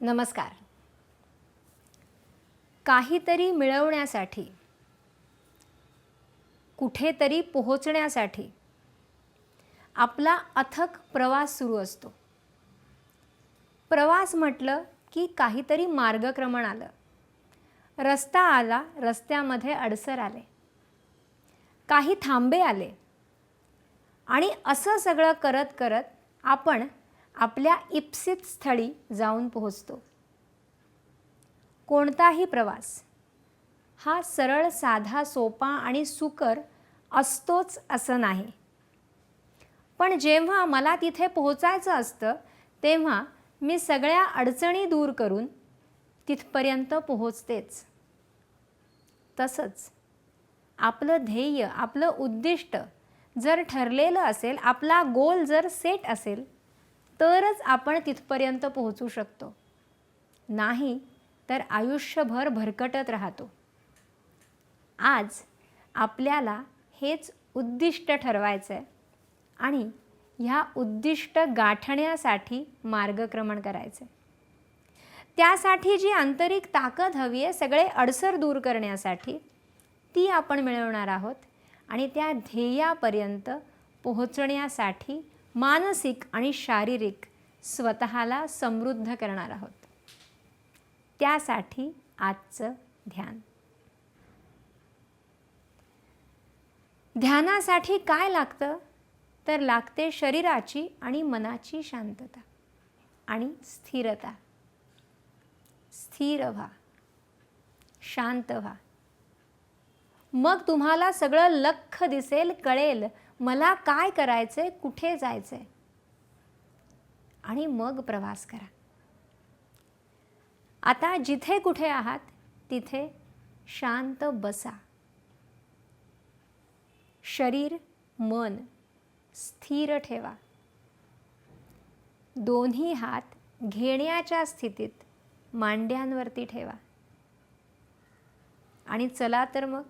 नमस्कार. काहीतरी मिळवण्यासाठी कुठेतरी पोहोचण्यासाठी आपला अथक प्रवास सुरू असतो. प्रवास म्हटलं की काहीतरी मार्गक्रमण आलं. रस्ता आला रस्त्यामध्ये अडसर आले. काही थांबे आले. आणि असं सगळं करत करत आपण आपल्या इप्सित स्थळी जाऊन पोहोचतो. कोणताही प्रवास हा सरळ साधा सोपा आणि सुकर असतोच असं नाही. पण जेव्हा मला तिथे पोहोचायचं असतं तेव्हा मी सगळ्या अडचणी दूर करून तिथपर्यंत पोहोचतेच. तसंच आपलं ध्येय आपलं उद्दिष्ट जर ठरलेलं असेल आपला गोल जर सेट असेल तरच आपण तिथपर्यंत पोहोचू शकतो. नाही तर आयुष्यभर भरकटत राहतो. आज आपल्याला हेच उद्दिष्ट ठरवायचं आहे आणि ह्या उद्दिष्ट गाठण्यासाठी मार्गक्रमण करायचं आहे त्यासाठी जी आंतरिक ताकद हवी आहे सगळे अडसर दूर करण्यासाठी ती आपण मिळवणार आहोत आणि त्या ध्येयापर्यंत पोहोचण्यासाठी मानसिक आणि शारीरिक स्वतःला समृद्ध करणार आहोत. त्यासाठी आजचं ध्यान. ध्यानासाठी काय लागतं? तर लागते शरीराची आणि मनाची शांतता आणि स्थिरता. स्थिर व्हा. शांत व्हा. मग तुम्हाला सगळं लख दिसेल कळेल मला काय करायचंय? कुठे जायचंय? आणि मग प्रवास करा. आता जिथे कुठे आहात तिथे शांत बसा. शरीर मन स्थिर ठेवा. दोन्ही हात घेण्याच्या स्थितीत मांड्यांवरती ठेवा. आणि चला तर मग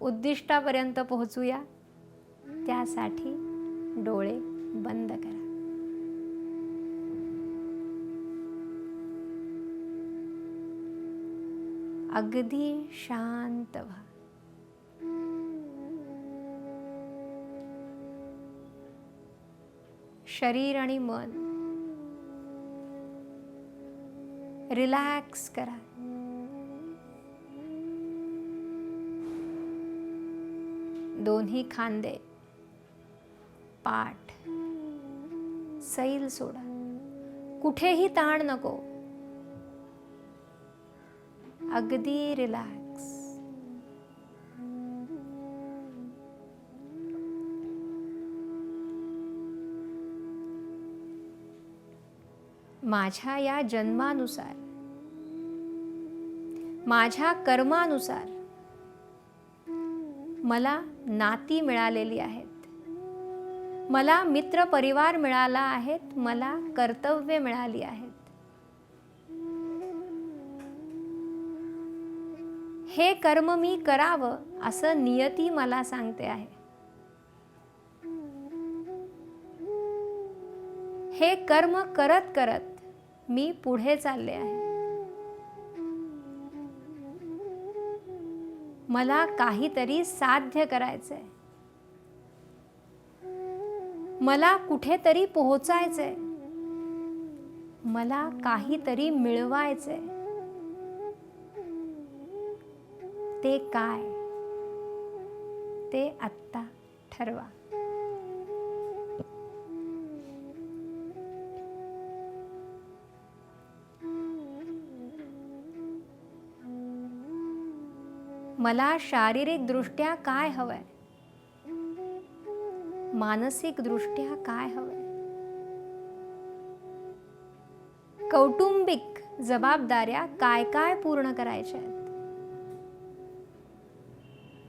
उद्दिष्टापर्यंत पोहोचूया. त्यासाठी डोळे बंद करा. अगदी शांत व्हा. शरीर आणि मन रिलॅक्स करा. दोन्ही खांदे पाठ. सैल सोडा. कुठेही ताण नको. अगदी रिलॅक्स माझ्या या जन्मानुसार माझ्या कर्मानुसार मला नाती मिळालेली आहेत. मला मित्र परिवार मिळाला आहेत मला कर्तव्य मिळाली आहेत. हे कर्म मी करावं असं नियती मला सांगते आहे. हे कर्म करत करत मी पुढे चालले आहे. मला काहीतरी साध्य करायचंय. मला कुठेतरी पोहोचायचंय. मला काहीतरी मिळवायचंय. ते काय? ते आत्ता ठरवा. मला शारीरिकदृष्ट्या काय हवंय? मानसिकदृष्ट्या काय हवंय? कौटुंबिक जबाबदाऱ्या काय काय पूर्ण करायच्या आहेत?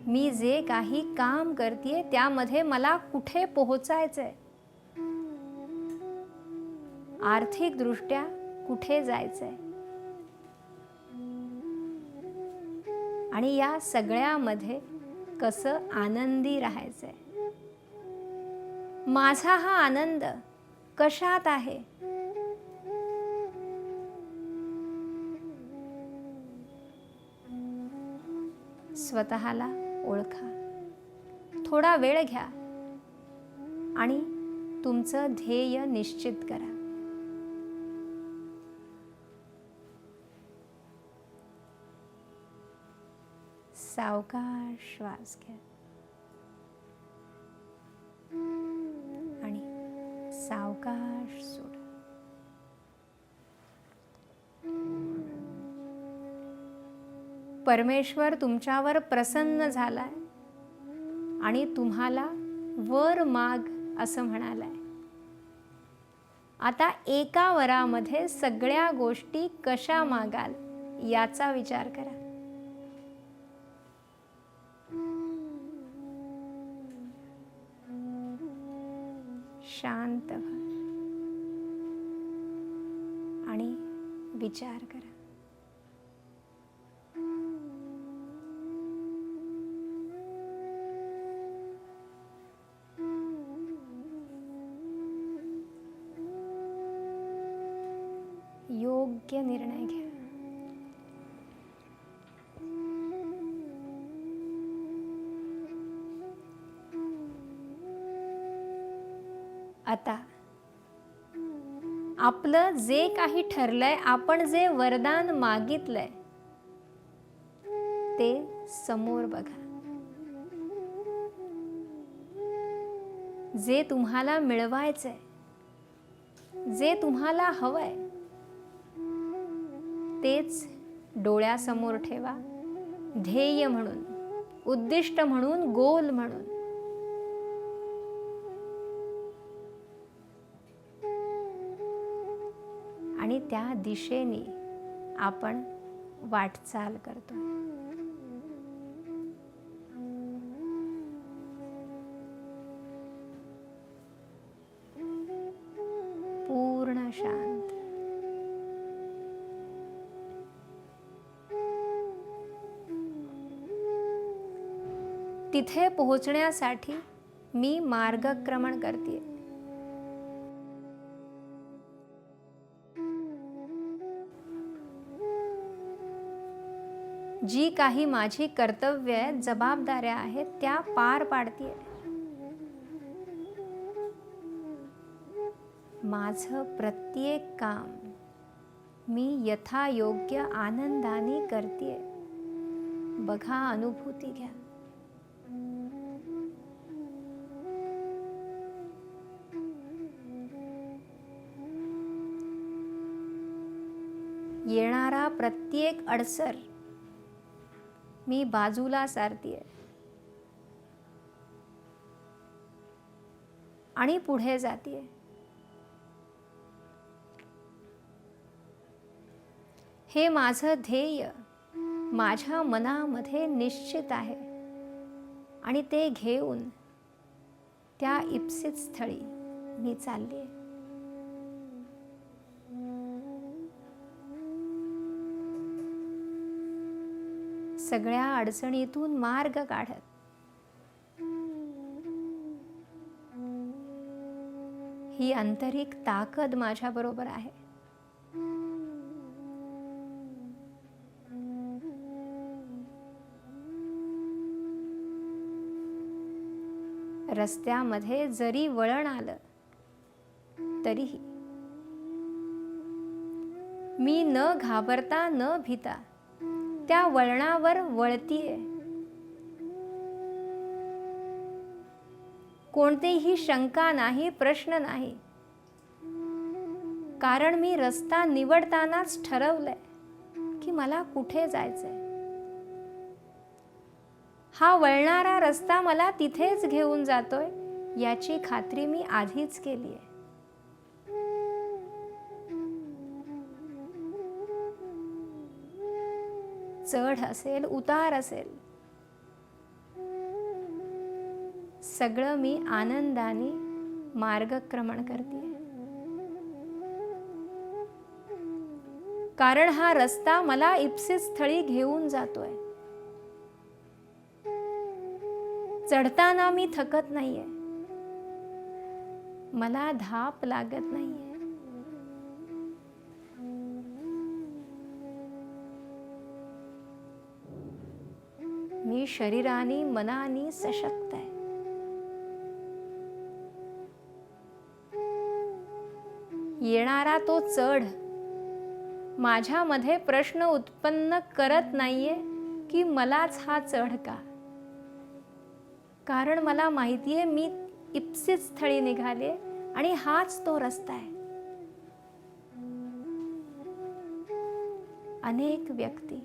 मी जे काही काम करते त्यामध्ये मला कुठे पोहोचायचंय? आर्थिकदृष्ट्या कुठे जायचंय? आणि या सगळ्यामध्ये कसं आनंदी राहायचंय? माझा हा आनंद कशात आहे? स्वतःला ओळखा. थोडा वेळ घ्या आणि तुमचं ध्येय निश्चित करा. सावकाश श्वास घ्या. सावकाश सोडा. परमेश्वर तुमच्यावर प्रसन्न झालाय आणि तुम्हाला वर माग असं म्हणालाय. आता एका वरामध्ये सगळ्या गोष्टी कशा मागाल याचा विचार करा. शांत व्हा. आणि विचार करा. योग्य निर्णय घ्या. आपलं जे काही ठरलंय आपण जे वरदान मागितलंय ते समोर बघा. जे तुम्हाला मिळवायचंय जे तुम्हाला हवंय तेच डोळ्यासमोर ठेवा. ध्येय म्हणून उद्दिष्ट म्हणून गोल म्हणून. आणि त्या दिशेने आपण वाटचाल करतो. पूर्ण शांत. तिथे पोहोचण्यासाठी मी मार्गक्रमण करते जी काही माझी कर्तव्य आहेत जबाबदाऱ्या आहेत त्या पार पाडते माझं प्रत्येक काम मी यथायोग्य आनंदाने करते बघा अनुभूती घ्या. येणारा प्रत्येक अडसर मी बाजूला सारतीये. आणि पुढे जातीये. हे माझं ध्येय माझ्या मनामध्ये निश्चित आहे. आणि ते घेऊन त्या इप्सित स्थळी मी चालली आहे सगळ्या अडचणीतून मार्ग काढत. ही आंतरिक ताकद माझ्या बरोबर आहे. रस्त्यामध्ये जरी वळण आलं तरीही मी न घाबरता न भीता त्या वळणावर वळतीये कोणतीही शंका नाही प्रश्न नाही. कारण मी रस्ता निवडतानाच ठरवलंय की मला कुठे जायचंय. हा वळणारा रस्ता मला तिथेच घेऊन जातोय याची खात्री मी आधीच केली आहे चढ असेल उतार असेल. सगळं मी आनंदाने मार्गक्रमण करते. कारण हा रस्ता मला इप्सित स्थळी घेऊन जातोय. चढताना मी थकत नाहीये. मला धाप लागत नाहीये. शरीरानी मनानी सशक्त आहे. येणारा तो चढ माझ्यामध्ये प्रश्न उत्पन्न करत नाहीये की मलाच हा चढ का? कारण मला माहितीये मी इप्सित स्थळी निघाले आणि हाच तो रस्ता आहे. अनेक व्यक्ती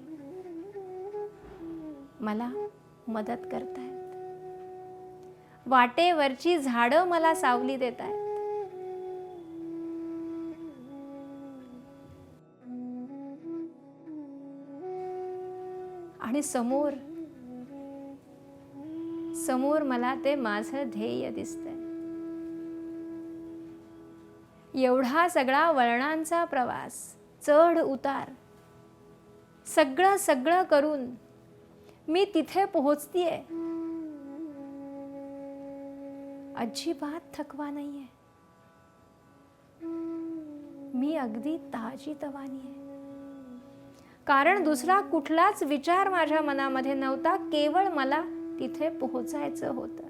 मला मदत करतायत. वाटेवरची झाडं मला सावली देत आहेत आणि समोर समोर मला ते माझं ध्येय दिसतंय. एवढा सगळा वळणांचा प्रवास चढ उतार सगळं सगळं करून मी तिथे पोहोचतीये. अजिबात थकवा नाहीये. मी अगदी ताजी तवानी आहे कारण दुसरा कुठलाच विचार माझ्या मनामध्ये नव्हता केवळ मला तिथे पोहोचायचं होतं.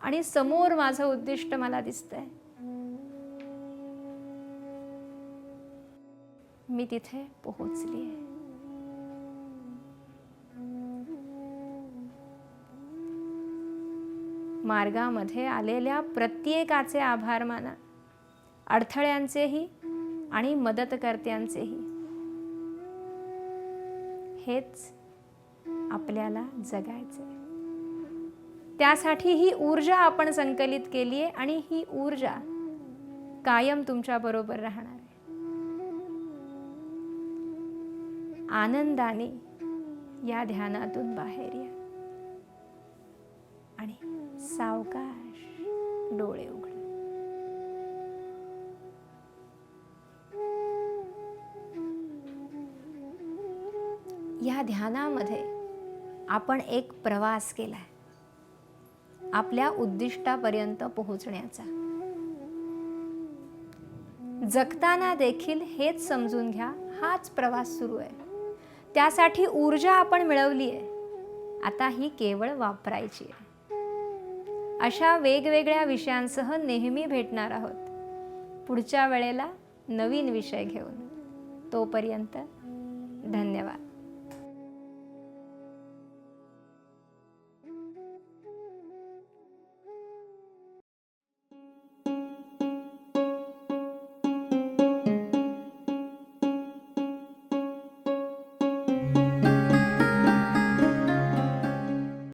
आणि समोर माझं उद्दिष्ट मला दिसतंय. मी तिथे पोहोचली आहे मार्गामध्ये आलेल्या प्रत्येकाचे आभार माना. अडथळ्यांचेही आणि मदतकर्त्यांचेही. हेच आपल्याला जगायचे त्यासाठी ही ऊर्जा आपण संकलित केली आहे आणि ही ऊर्जा कायम तुमच्या बरोबर राहणार आहे. आनंदाने या ध्यानातून बाहेर या. आणि सावकाश डोळे उघड. या ध्यानामध्ये आपण एक प्रवास केलाय. आपल्या उद्दिष्टापर्यंत पोहोचण्याचा. जगताना देखील हेच समजून घ्या हाच प्रवास सुरू आहे. त्यासाठी ऊर्जा आपण मिळवली आहे आता ही केवळ वापरायची आहे. अशा वेगवेगळ्या विषयांसह नेहमी भेटणार आहोत. पुढच्या वेळेला नवीन विषय घेऊन. तोपर्यंत धन्यवाद.